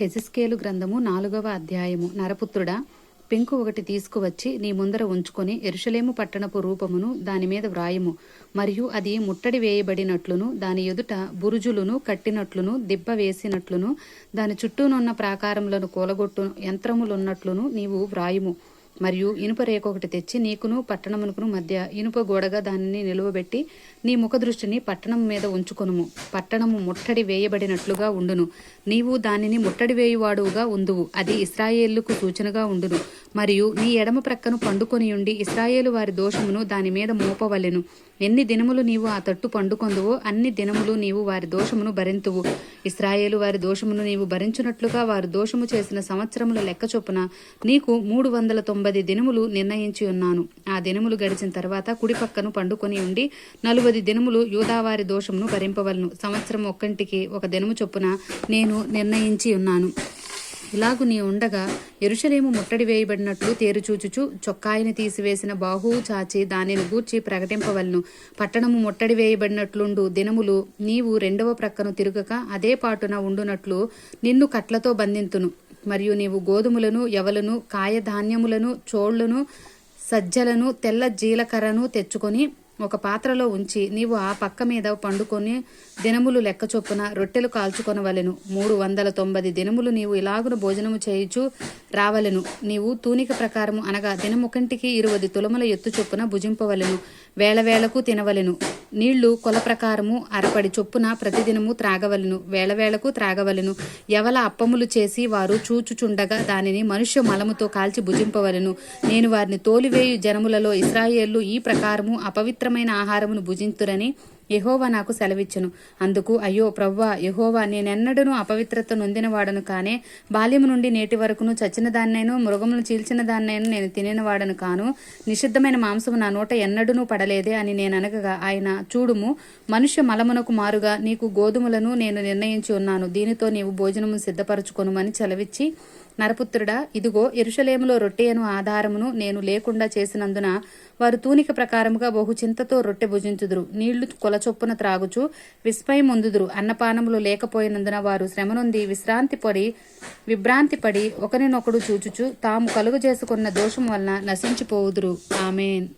హెజిస్కేలు గ్రంథము నాలుగవ అధ్యాయము. నరపుత్రుడా పెంకు ఒకటి తీసుకువచ్చి నీ ముందర ఉంచుకొని ఎరుషలేము పట్టణపు రూపమును దాని మీద వ్రాయము. మరియు అది ముట్టడి వేయబడినట్లును దాని ఎదుట బురుజులును కట్టినట్లును దిబ్బ వేసినట్లును దాని చుట్టూనున్న ప్రాకారములను కూలగొట్టు యంత్రములున్నట్లును నీవు వ్రాయుము. మరియు ఇనుప రేకు ఒకటి తెచ్చి నీకును పట్టణమునకును మధ్య ఇనుప గోడగా దానిని నిలువబెట్టి నీ ముఖ దృష్టిని పట్టణం మీద ఉంచుకొనుము. పట్టణము ముట్టడి వేయబడినట్లుగా ఉండును. నీవు దానిని ముట్టడి వేయువాడుగా ఉందువు. అది ఇస్రాయేళ్ళకు సూచనగా ఉండును. మరియు నీ ఎడమ ప్రక్కను పండుకొని ఉండి ఇస్రాయేలు వారి దోషమును దాని మీద మోపవలెను. ఎన్ని దినములు నీవు ఆ తట్టు పండుకొందువో అన్ని దినములు నీవు వారి దోషమును భరింతువు. ఇస్రాయేలు వారి దోషమును నీవు భరించున్నట్లుగా వారు దోషము చేసిన సంవత్సరముల లెక్క చొప్పున నీకు మూడు వందల తొంభై దినములు నిర్ణయించి ఉన్నాను. ఆ దినములు గడిచిన తర్వాత కుడిపక్కను పండుకొని ఉండి నలువది దినములు యూదావారి దోషమును భరింపవలను. సంవత్సరం ఒక్కంటికి ఒక దినము చొప్పున నేను నిర్ణయించి ఉన్నాను. ఇలాగు నీ ఉండగా ఎరుషలేము ముట్టడి వేయబడినట్లు తేరుచూచుచు చొక్కాయిని తీసివేసిన బాహువు చాచి దానిని గూర్చి ప్రకటింపవలను. పట్టణము ముట్టడి వేయబడినట్లుండు దినములు నీవు రెండవ ప్రక్కను తిరుగక అదే పాటున ఉండునట్లు నిన్ను కట్లతో బంధింతును. మరియు నీవు గోధుమలను ఎవలను కాయధాన్యములను చోళ్ళను సజ్జలను తెల్ల జీలకర్రను తెచ్చుకొని ఒక పాత్రలో ఉంచి నీవు ఆ పక్క మీద పండుకొని దినములు లెక్క చొప్పున రొట్టెలు కాల్చుకొనవలెను. మూడు వందల తొంభై దినములు నీవు ఇలాగున భోజనము చేయుచు రావలెను. నీవు తూనిక ప్రకారము అనగా దినముకంటికి ఇరువది తులముల ఎత్తు చొప్పున భుజింపవలెను. వేల వేలకు తినవలెను. నీళ్ళు కొల ప్రకారము అరపడి చొప్పున ప్రతిదినము త్రాగవలెను వేళవేళకు త్రాగవలెను. ఎవల అప్పములు చేసి వారు చూచుచుండగా దానిని మనుష్య మలముతో కాల్చి భుజింపవలెను. నేను వారిని తోలివేయు జనములలో ఇస్రాయేళ్ళు ఈ ప్రకారము అపవిత్రమైన ఆహారమును భుజింతురని యహోవా నాకు సెలవిచ్చును. అందుకు అయ్యో ప్రవ్వా యహోవా నేనెన్నడూను అపవిత్రత నొందినవాడను కానే బాల్యము నుండి నేటి వరకును చచ్చిన దాన్నైను మృగమును చీల్చిన దాన్నైను నేను తినేనవాడను కాను నిషిద్ధమైన మాంసము నా నోట ఎన్నడూను పడలేదే అని నేను అనగగా ఆయన చూడుము. మనుష్య మలమునకు మారుగా నీకు గోధుమలను నేను నిర్ణయించి ఉన్నాను. దీనితో నీవు భోజనము సిద్ధపరచుకొనుమని చలవిచ్చి నరపుత్రుడా ఇదిగో ఎరుషలేములో రొట్టెయను ఆధారమును నేను లేకుండా చేసినందున వారు తూనిక ప్రకారముగా బహు చింతతో రొట్టె భుజించుదురు. నీళ్ళు కొలచొప్పున త్రాగుచు విస్మయం పొందుదురు అన్నపానములు లేకపోయినందున వారు శ్రమనుంది విశ్రాంతి పడి విభ్రాంతి పడి ఒకరినొకడు చూచుచు తాము కలుగు చేసుకున్న దోషం వలన నశించిపోవుదురు. ఆమెన్.